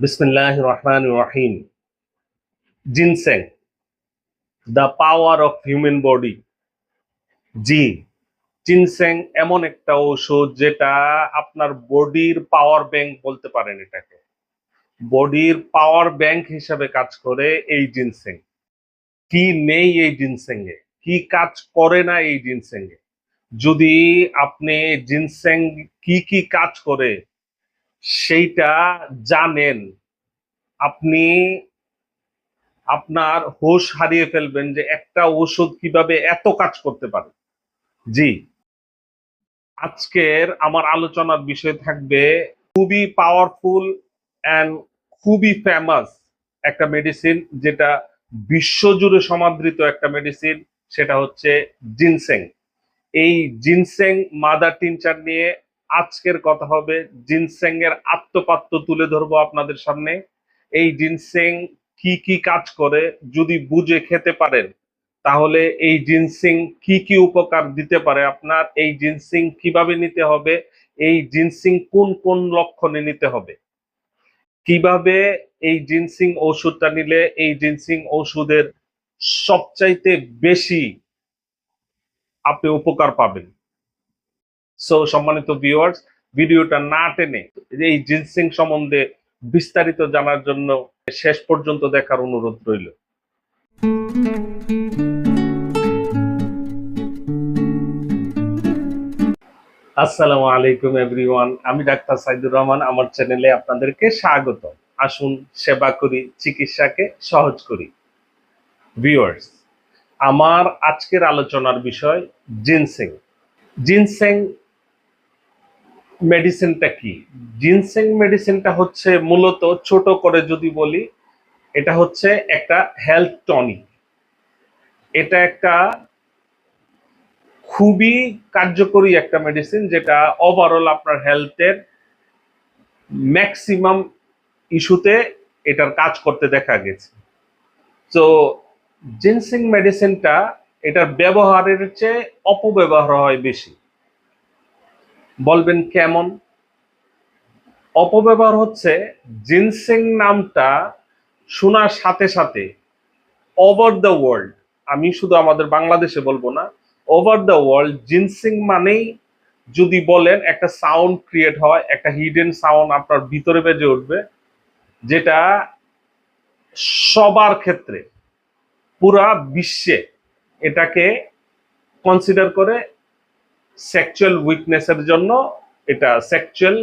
বিসমিল্লাহ রহমান রহিম ginseng the power of human body G ginseng এমন একটা ঔষধ যেটা আপনার বডির পাওয়ার ব্যাংক বলতে পারেন এটাকে। বডির পাওয়ার ব্যাংক হিসাবে কাজ করে এই জিনসেং কি নেই এই জিনসেং এ? কি কাজ করে না এই জিনসেং যদি আপনি জিনসেং কি কি কাজ করে সেইটা জানেন। আপনি আপনার হোশ হারিয়ে ফেলবেন যে একটা ওষুধ কীভাবে এত কাজ করতে পারে। জি। আজকের আমার আলোচনার বিষয় থাকবে খুবই পাওয়ারফুল অ্যান্ড খুবই ফেমাস একটা মেডিসিন যেটা বিশ্বজুড়ে সমাদৃত একটা মেডিসিন সেটা হচ্ছে জিনসেং এই জিনসেং মাদার টিনচার নিয়ে আজকের কথা হবে জিনসেং এর আত্মপাত্য তুলে ধরবো আপনাদের সামনে। এই জিনসেং কি কি কাজ করে যদি বুঝে খেতে পারেন, তাহলে এই জিনসিং কি কি উপকার দিতে পারে আপনার, এই জিনসিং কীভাবে নিতে হবে, এই জিনসিং কোন কোন লক্ষণে নিতে হবে। কীভাবে এই জিনসিং ওষুধটা নিলে এই জিনসিং ওষুধের সবচাইতে বেশি আপনি উপকার পাবেন। সো সম্মানিত ভিউয়ার্স ভিডিওটা না টেনে এই জিনসিং সম্বন্ধে বিস্তারিত জানার জন্য শেষ পর্যন্ত দেখার অনুরোধ রইল। আসসালামু আলাইকুম এভরিওয়ান আমি ডাক্তার সাইদুর রহমান, আমার চ্যানেলে আপনাদেরকে স্বাগত আসুন সেবা করি, চিকিৎসাকে সহজ করি। ভিউয়ার্স আমার আজকের আলোচনার বিষয় জিনসেং। জিনসেং মেডিসিনটা কি? জিনসেং মেডিসিনটা হচ্ছে মূলত ছোট করে যদি বলি, এটা হচ্ছে একটা হেলথ টনিক এটা একটা খুবই কার্যকরী একটা মেডিসিন যেটা ওভারঅল আপনার হেলথের ম্যাক্সিমাম ইস্যুতে এটার কাজ করতে দেখা গেছে। তো জিনসিং মেডিসিনটা এটার ব্যবহারের চেয়ে অপব্যবহার হয় বেশি। বলবেন কেমন? অপব্যবহার হচ্ছে জিনসিং নামটা শোনার সাথে সাথে ওভার দ্য ওয়ার্ল্ড আমি শুধু আমাদের বাংলাদেশে বলব না ওভার দ্য ওয়ার্ল্ড জিনসিং মানেই যদি বলেন একটা সাউন্ড ক্রিয়েট হয়, একটা হিডেন সাউন্ড আপনার ভিতরে বেজে উঠবে, যেটা সবার ক্ষেত্রে, পুরা বিশ্বে এটাকে কনসিডার করে সেক্সুয়াল উইকনেসের জন্য এটা সেক্সুয়াল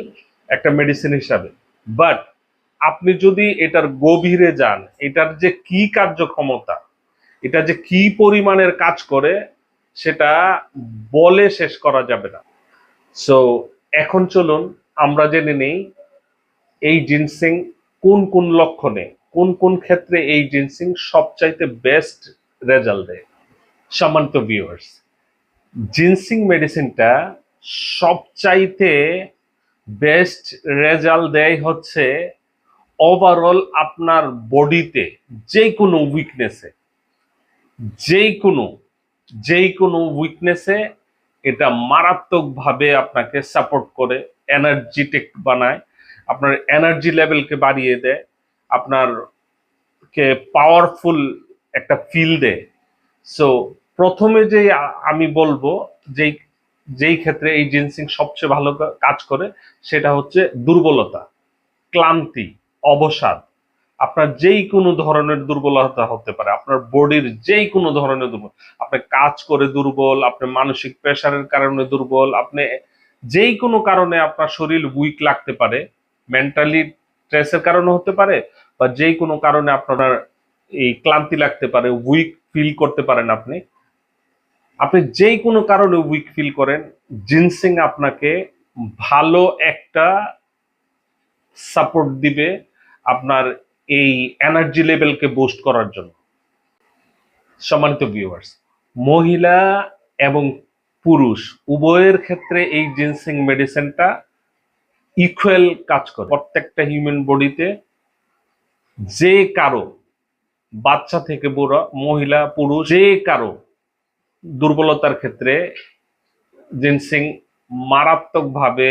একটা মেডিসিন হিসাবে। বাট আপনি যদি এটার গভীরে যান, এটার যে কি কার্যক্ষমতা, এটা যে কি পরিমাণের কাজ করে, সেটা বলে শেষ করা যাবে না। সো এখন চলুন আমরা জেনে নেই এই জিনসিং কোন কোন লক্ষণে, কোন কোন ক্ষেত্রে এই জিনসিং সবচাইতে বেস্ট রেজাল্ট দেয়। সম্মানিত ভিউয়ার্স জিনসিং মেডিসিনটা সবচাইতে বেস্ট রেজাল্ট দেয় হচ্ছে ওভারঅল আপনার বডিতে যে কোনো উইকনেসে যেই কোনো যেই কোনো উইকনেসে এটা মারাত্মকভাবে আপনাকে সাপোর্ট করে এনার্জিটিক বানায়। আপনার এনার্জি লেভেলকে বাড়িয়ে দেয়, আপনার কে পাওয়ারফুল একটা ফিল দেয়। সো প্রথমে যে আমি বলব, যেই যেই ক্ষেত্রে এই জিনসিং সবচেয়ে ভালো কাজ করে, সেটা হচ্ছে দুর্বলতা, ক্লান্তি, অবসাদ। আপনার যেই কোনো ধরনের দুর্বলতা হতে পারে, আপনার বডির যেই কোনো ধরনের দুর্বল, আপনি কাজ করে দুর্বল, আপনি মানসিক প্রেশারের কারণে দুর্বল, আপনি যেই কোনো কারণে আপনার শরীর উইক লাগতে পারে মেন্টালি স্ট্রেসের কারণে হতে পারে, বা যেই কোনো কারণে আপনার এই ক্লান্তি লাগতে পারে উইক ফিল করতে পারেন আপনি আপনি যেই কোনো কারণে উইক ফিল করেন জিনসিং আপনাকে ভালো একটা সাপোর্ট দিবে আপনার এই এনার্জি লেভেলকে বুস্ট করার জন্য। সম্মানিত ভিউয়ার্স মহিলা এবং পুরুষ, উভয়ের ক্ষেত্রে এই জিনসিং মেডিসিনটা ইকুয়াল কাজ করে। প্রত্যেকটা হিউম্যান বডিতে যে কারও, বাচ্চা থেকে বুড়ো, মহিলা, পুরুষ, যে কারও দুর্বলতার ক্ষেত্রে জিনসিং মারাত্মকভাবে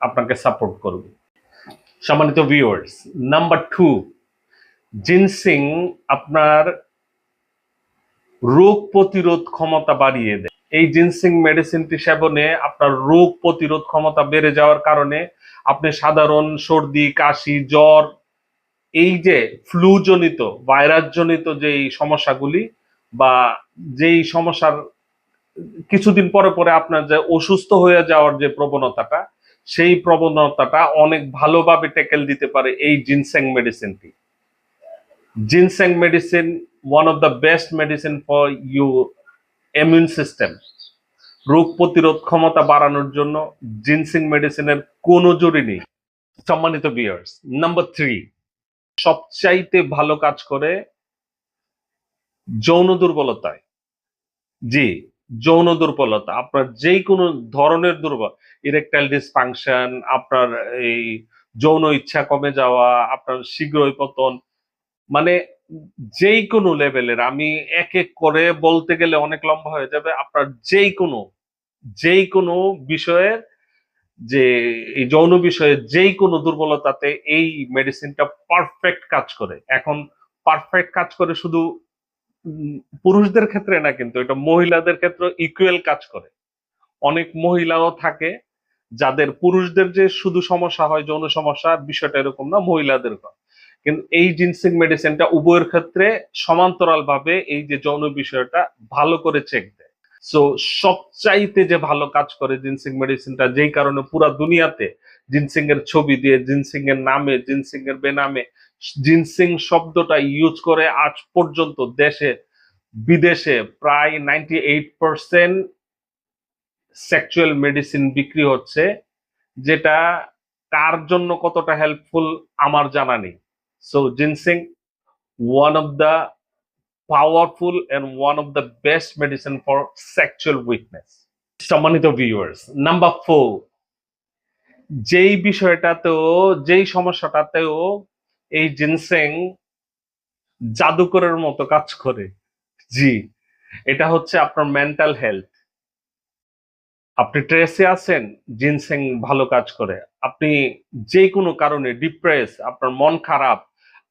আপনাকে সাপোর্ট করবে। সম্মানিত ভিউয়ার্স নাম্বার টু জিনসিং আপনার রোগ প্রতিরোধ ক্ষমতা বাড়িয়ে দেয়। এই জিনসিং মেডিসিনটি সেবনে আপনার রোগ প্রতিরোধ ক্ষমতা বেড়ে যাওয়ার কারণে আপনি সাধারণ সর্দি, কাশি, জ্বর, এই যে ফ্লু জনিত ভাইরাস জনিত যেই সমস্যাগুলি বা যেই সমস্যার কিছুদিন পরে পরে আপনার যে অসুস্থ হয়ে যাওয়ার যে প্রবণতাটা, সেই প্রবণতাটা অনেক ভালোভাবে টেকেল দিতে পারে এই জিনসেং মেডিসিনটি ginseng medicine one of the best medicine for you immune system রোগ প্রতিরোধ ক্ষমতা বাড়ানোর জন্য জিনসিং মেডিসিনের কোনো জরুরি নেই। সম্মানিত বিয়ার্স নাম্বার থ্রি সবচাইতে ভালো কাজ করে যৌন দুর্বলতায়। জি, যৌন দুর্বলতা। আপনার যে কোনো ধরনের দুর্বল ইরেকটাইল ডিসফাংশন আপনার এই যৌন ইচ্ছা কমে যাওয়া, আপনার শীঘ্রই পতন মানে যেই কোনো লেভেলের আমি এক এক করে বলতে গেলে অনেক লম্বা হয়ে যাবে, আপনার যেই কোনো যেই কোনো বিষয়ের যে, এই যৌন বিষয়ে যেই কোনো দুর্বলতাতে এই মেডিসিনটা পারফেক্ট কাজ করে। এখন পারফেক্ট কাজ করে শুধু পুরুষদের ক্ষেত্রে না কিন্তু, এটা মহিলাদের ক্ষেত্রে ইকুয়াল কাজ করে অনেক মহিলাও থাকে যাদের পুরুষদের যে শুধু সমস্যা হয় যৌন সমস্যা, বিষয়টা এরকম না, মহিলাদের। কিন্তু এই জিনসিং মেডিসিনটা উভয়ের ক্ষেত্রে সমান্তরাল ভাবে এই যে যৌন বিষয়টা ভালো করে চেক দেয় সো সবচাইতে যে ভালো কাজ করে জিনসিং মেডিসিনটা যেই কারণে পুরা দুনিয়াতে জিনসিং এর ছবি দিয়ে জিনসিং এর নামে জিনসিং এর বেনামে, জিনসিং শব্দটা ইউজ করে আজ পর্যন্ত দেশে, বিদেশে প্রায় ninety eight percent sexual medicine বিক্রি হচ্ছে, যেটা কার জন্য কতটা হেল্পফুল আমার জানা নেই। So ginseng one of the powerful and one of the best medicine for sexual weakness সম্মানিত ভিউয়ার্স নাম্বার ফোর যেই বিষয়টাতেও, যেই সমস্যাটাতেও এই জিনসেং জাদুকরের মতো কাজ করে। জি, এটা হচ্ছে আপনার মেন্টাল হেলথ আপনি ট্রেসে আছেন, জিনসেং ভালো কাজ করে। আপনি যে কোনো কারণে ডিপ্রেস আপনার মন খারাপ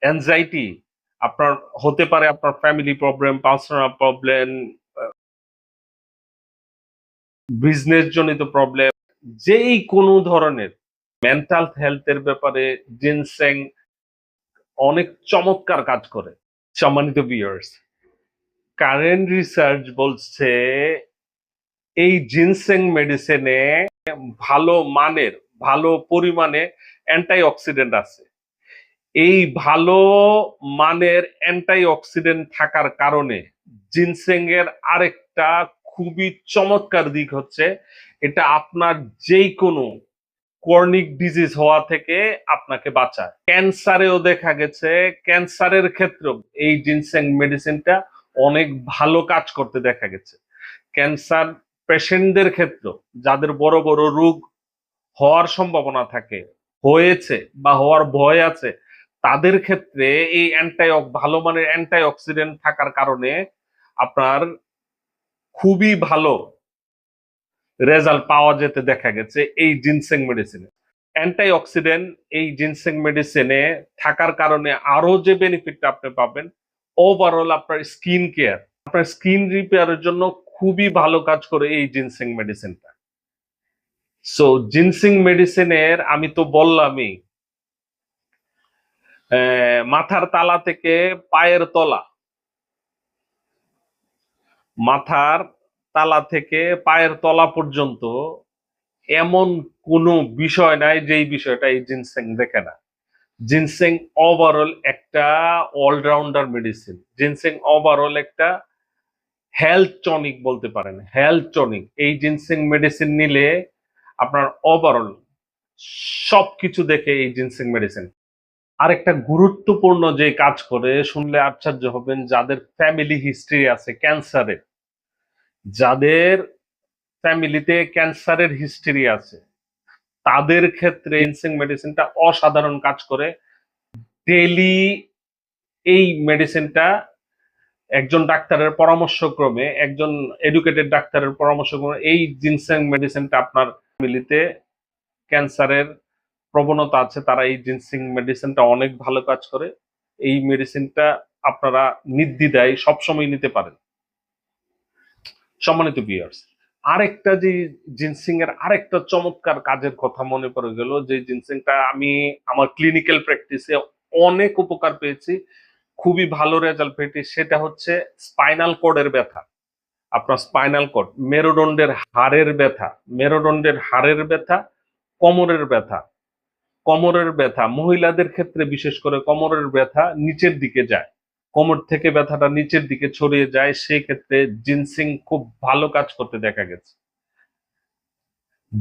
অ্যাংজাইটি আপনার হতে পারে আপনার family problem personal problem business জনিত প্রবলেম যেই কোনো ধরনের মেন্টাল হেলথের ব্যাপারে জিনসেং অনেক চমৎকার কাজ করে। সম্মানিত ভিউয়ার্স কারেন্ট রিসার্চ বলছে এই জিনসেং মেডিসিনে ভালো মানের, ভালো পরিমাণে অ্যান্টি অক্সিডেন্ট আছে। এই ভালো মানের অ্যান্টি অক্সিডেন্ট থাকার কারণে জিনসেং এর আরেকটা খুবই চমৎকার দিক হচ্ছে এটা আপনার যেই কোনো কর্নিক ডিজিজ হওয়া থেকে আপনাকে বাঁচায়। ক্যান্সারেও দেখা গেছে, ক্যান্সারের ক্ষেত্রেও এই জিনসেং মেডিসিনটা অনেক ভালো কাজ করতে দেখা গেছে। ক্যান্সার পেশেন্টদের ক্ষেত্রে যাদের বড় বড় রোগ হওয়ার সম্ভাবনা থাকে, হয়েছে বা হওয়ার ভয় আছে, তাদের ক্ষেত্রে এই অ্যান্টাই ভালো মানের অ্যান্টাই অক্সিডেন্ট থাকার কারণে আপনার খুবই ভালো রেজাল্ট পাওয়া যেতে দেখা গেছে এই জিনসেং মেডিসিনে। অ্যান্টাই অক্সিডেন্ট এই জিনসেং মেডিসিনে থাকার কারণে আরও যে বেনিফিটটা আপনি পাবেন ওভারঅল আপনার স্কিন কেয়ার, আপনার স্কিন রিপেয়ারের জন্য খুবই ভালো কাজ করে এই জিনসিং মেডিসিনটা। সো জিনসিং মেডিসিনের আমি তো বললামই মাথার তালা থেকে পায়ের তলা, মাথার তালা থেকে পায়ের তলা পর্যন্ত এমন কোনো বিষয় নাই যেই বিষয়টা এই জিনসেং দেখে না। জিনসেং ওভারঅল একটা অলরাউন্ডার মেডিসিন জিনসেং ওভারঅল একটা হেলথ টনিক বলতে পারেন হেলথ টনিক এই জিনসিং মেডিসিন নিলে আপনার ওভারঅল সবকিছু দেখে এই জিনসিং মেডিসিন আরেকটা গুরুত্বপূর্ণ যে কাজ করে, শুনলে আশ্চর্য হবেন, যাদের ফ্যামিলি হিস্ট্রি আছে ক্যান্সারের যাদের ফ্যামিলিতে ক্যান্সারের হিস্ট্রি আছে, তাদের ক্ষেত্রে জিনসিং মেডিসিনটা অসাধারণ কাজ করে। ডেলি এই মেডিসিনটা একজন ডাক্তারের পরামর্শক্রমে, একজন এডুকেটেড ডাক্তারের পরামর্শক্রমে এই জিনসেং মেডিসিনটা আপনার ফ্যামিলিতে ক্যান্সারের প্রবণতা আছে, তারা এই জিনসিং মেডিসিনটা অনেক ভালো কাজ করে। এই মেডিসিনটা আপনারা নির্দ্বিধায় সবসময় নিতে পারেন। সম্মানিত বিয়ার্স আরেকটা যে জিনসিং এর আরেকটা চমৎকার কাজের কথা মনে পড়ে গেল, যে জিনসিংটা আমি আমার ক্লিনিক্যাল প্র্যাকটিসে অনেক উপকার পেয়েছি, খুবই ভালো রেজাল্ট পেয়েছি, সেটা হচ্ছে স্পাইনাল কোডের ব্যথা। আপনার স্পাইনাল কোড মেরুদণ্ডের হাড়ের ব্যথা, মেরুদণ্ডের হাড়ের ব্যথা, কোমরের ব্যথা। কোমরের ব্যথা, মহিলাদের ক্ষেত্রে বিশেষ করে কোমরের ব্যথা নিচের দিকে যায়। কোমর থেকে ব্যথাটা নিচের দিকে ছড়িয়ে যায় সেই ক্ষেত্রে জিনসিং খুব ভালো কাজ করতে দেখা গেছে।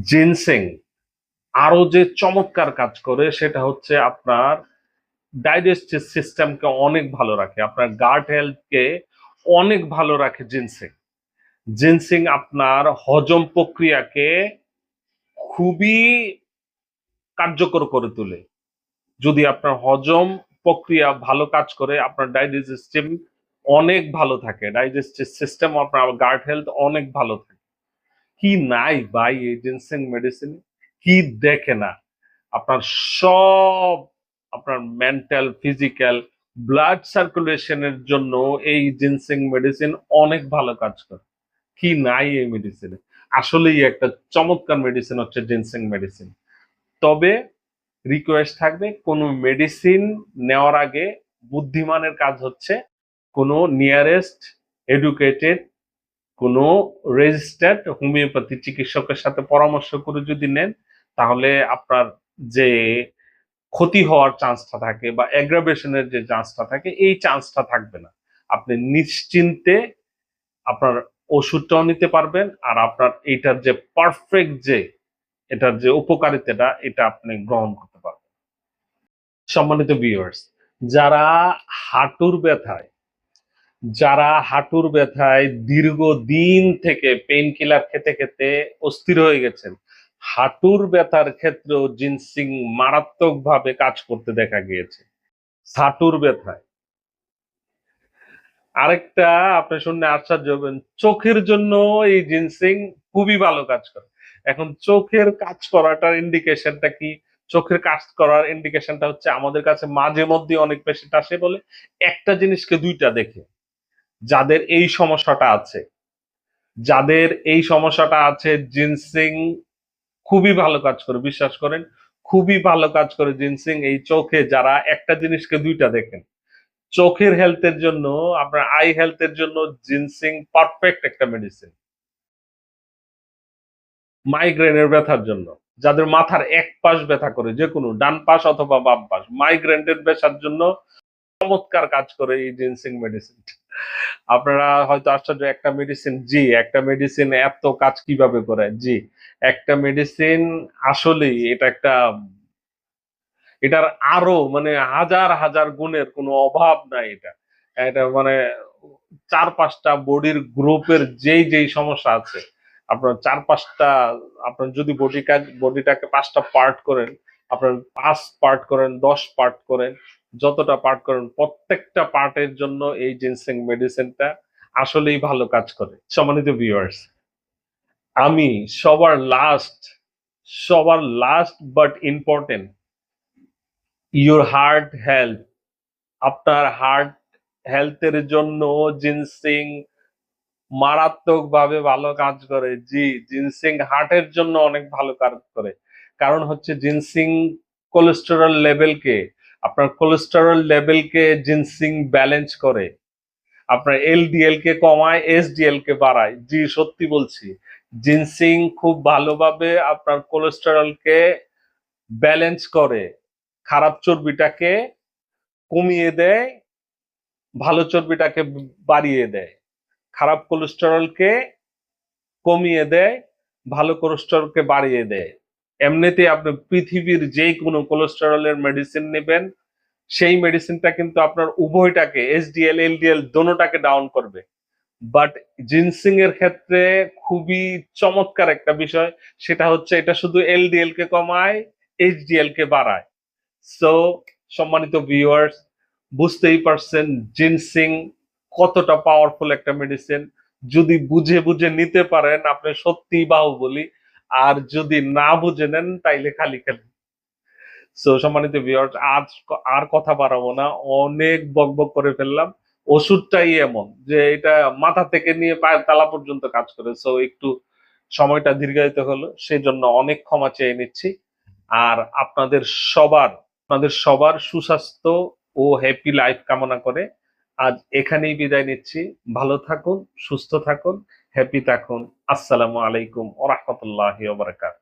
জিনসিং আরও যে চমৎকার কাজ করে, সেটা হচ্ছে আপনার ডাইজেস্টিভ সিস্টেমকে অনেক ভালো রাখে, আপনার গার্ড হেলথকে অনেক ভালো রাখে জিনসিং। জিনসিং আপনার হজম প্রক্রিয়াকে খুবই কার্যকর করে তোলে। যদি আপনার হজম প্রক্রিয়া ভালো কাজ করে, আপনার ডাইজেস্টিভ অনেক ভালো থাকে। ডাইজেস্টিভ সিস্টেম আপনার গার্ড হেলথ অনেক ভালো থাকে। কি নাই বাই এই জিনসিং মেডিসিন কি দেখে না? আপনার সব আপনার মেন্টাল ফিজিক্যাল ব্লাড সার্কুলেশনের জন্য এই জিনসিং মেডিসিন অনেক ভালো কাজ করে। কি নাই এই মেডিসিনে আসলেই একটা চমৎকার মেডিসিন হচ্ছে জিনসিং মেডিসিন তবে রিকোয়েস্ট থাকবে, কোনো মেডিসিন নেওয়ার আগে বুদ্ধিমানের কাজ হচ্ছে, কোনো নিয়ারেস্ট এডুকেটেড কোনো রেজিস্টার্ড হোমিওপ্যাথি চিকিৎসকের সাথে পরামর্শ করে যদি নেন, তাহলে আপনার যে ক্ষতি হওয়ার চান্সটা থাকে বা অ্যাগ্রাভেশনের যে চান্সটা থাকে, এই চান্সটা থাকবে না। আপনি নিশ্চিন্তে আপনার ওষুধটাও নিতে পারবেন আর আপনার এইটার যে পারফেক্ট যে, এটার যে উপকারিতাটা, এটা আপনি গ্রহণ করতে সম্মানিত ভিউয়ার্স যারা হাঁটুর ব্যথায়, যারা হাঁটুর ব্যথায় দীর্ঘদিন থেকে পেইন কিলার খেতে খেতে অস্থির হয়ে গেছেন, হাঁটুর ব্যথার ক্ষেত্রেও জিনসিং মারাত্মকভাবে কাজ করতে দেখা গিয়েছে। হাঁটুর ব্যথায়। আরেকটা আপনি শুনে আশ্চর্য হবেন, চোখের জন্য এই জিনসিং খুবই ভালো কাজ করে। এখন চোখের কাজ করাটার ইন্ডিকেশনটা কি? চোখের কাজ করার ইন্ডিকেশনটা হচ্ছে আমাদের কাছে মাঝে মধ্যে অনেক পেশেন্ট আসে বলে। একটা জিনিসকে দুইটা দেখে। যাদের এই সমস্যাটা আছে, যাদের এই সমস্যাটা আছে জিনসিং খুবই ভালো কাজ করে, বিশ্বাস করেন, খুবই ভালো কাজ করে জিনসিং এই চোখে। যারা একটা জিনিসকে দুইটা দেখেন, চোখের হেলথের জন্য, আপনার আই হেলথের জন্য জিনসিং পারফেক্ট একটা মেডিসিন মাইগ্রেনের ব্যথার জন্য। যাদের মাথার এক পাশ ব্যথা করে, যে কোনো, ডান পাশ অথবা বাম পাশ মাইগ্রেনের ব্যথার জন্য চমৎকার কাজ করে এই জিনসিং মেডিসিন আপনারা হয়তো আশ্চর্য, একটা মেডিসিন জি, একটা মেডিসিন এত কাজ কীভাবে করে জি, একটা মেডিসিন আসলেই এটা একটা, এটার আরও মানে হাজার হাজার গুণের কোনো অভাব নাই এটা। এটা মানে চার পাঁচটা বডির গ্রুপের যেই যেই সমস্যা আছে আপনার চার পাঁচটা আপনার যদি বডি কাজ বডিটাকে পাঁচটা পার্ট করেন, আপনার পাঁচ পার্ট করেন, দশ পার্ট করেন, যতটা পার্ট করেন, প্রত্যেকটা পার্টের জন্য এই জিনসিং মেডিসিনটা আসলেই ভালো কাজ করে। সম্মানিত ভিউয়ার্স আমি সবার লাস্ট সবার last but important your heart health আপনার হার্ট হেলথের জন্য জিনসিং মারাত্মকভাবে ভালো কাজ করে। জি, জিনসিং হার্টের জন্য অনেক ভালো কাজ করে। কারণ হচ্ছে জিনসিং কোলেস্টেরল লেভেলকে আপনার কোলেস্টেরল লেভেলকে জিনসিং ব্যালেন্স করে। আপনার এলডিএল কে কমায় এসডিএল কে বাড়ায়। জি, সত্যি বলছি। জিনসিং খুব ভালোভাবে আপনার কোলেস্টেরলকে ব্যালেন্স করে। খারাপ চর্বিটাকে কমিয়ে দেয়, ভালো চর্বিটাকে বাড়িয়ে দেয়। খারাপ কোলেস্টেরলকে কমিয়ে দেয়, ভালো কোলেস্টেরলকে বাড়িয়ে দেয়। এমনিতে আপনি পৃথিবীর যে কোনো কোলেস্টেরলের মেডিসিন নেবেন, সেই মেডিসিনটা কিন্তু আপনার উভয়টাকে এসডিএল এলডিএল দোনোটাকে ডাউন করবে। বাট জিনসিং এর ক্ষেত্রে খুবই চমৎকার একটা বিষয়, সেটা হচ্ছে এটা শুধু এলডিএল কে কমায় এইচডিএল কে বাড়ায়। সো সম্মানিত ভিউয়ার্স বুঝতেই পারছেন জিনসিং কতটা পাওয়ারফুল একটা মেডিসিন যদি বুঝে বুঝে নিতে পারেন, আপনি সত্যি বাহুবলি। আর যদি না বুঝে নেন, তাইলে খালি খালি সো সম্মানিত ভিউয়ার্স আজ আর কথা বাড়াবো না। অনেক বকবক করে ফেললাম। ওষুধটাই এমন যে, এটা মাথা থেকে নিয়ে পায়ের তালা পর্যন্ত কাজ করে। সো একটু সময়টা দীর্ঘায়িত হলো সেই জন্য অনেক ক্ষমা চেয়ে নিচ্ছি। আর আপনাদের সবার আপনাদের সবার সুস্বাস্থ্য ও হ্যাপি লাইফ কামনা করে আজ এখানেই বিদায় নিচ্ছি। ভালো থাকুন সুস্থ থাকুন হ্যাপি থাকুন। আসসালামু আলাইকুম ওরহমতুল্লাহ বারাকাত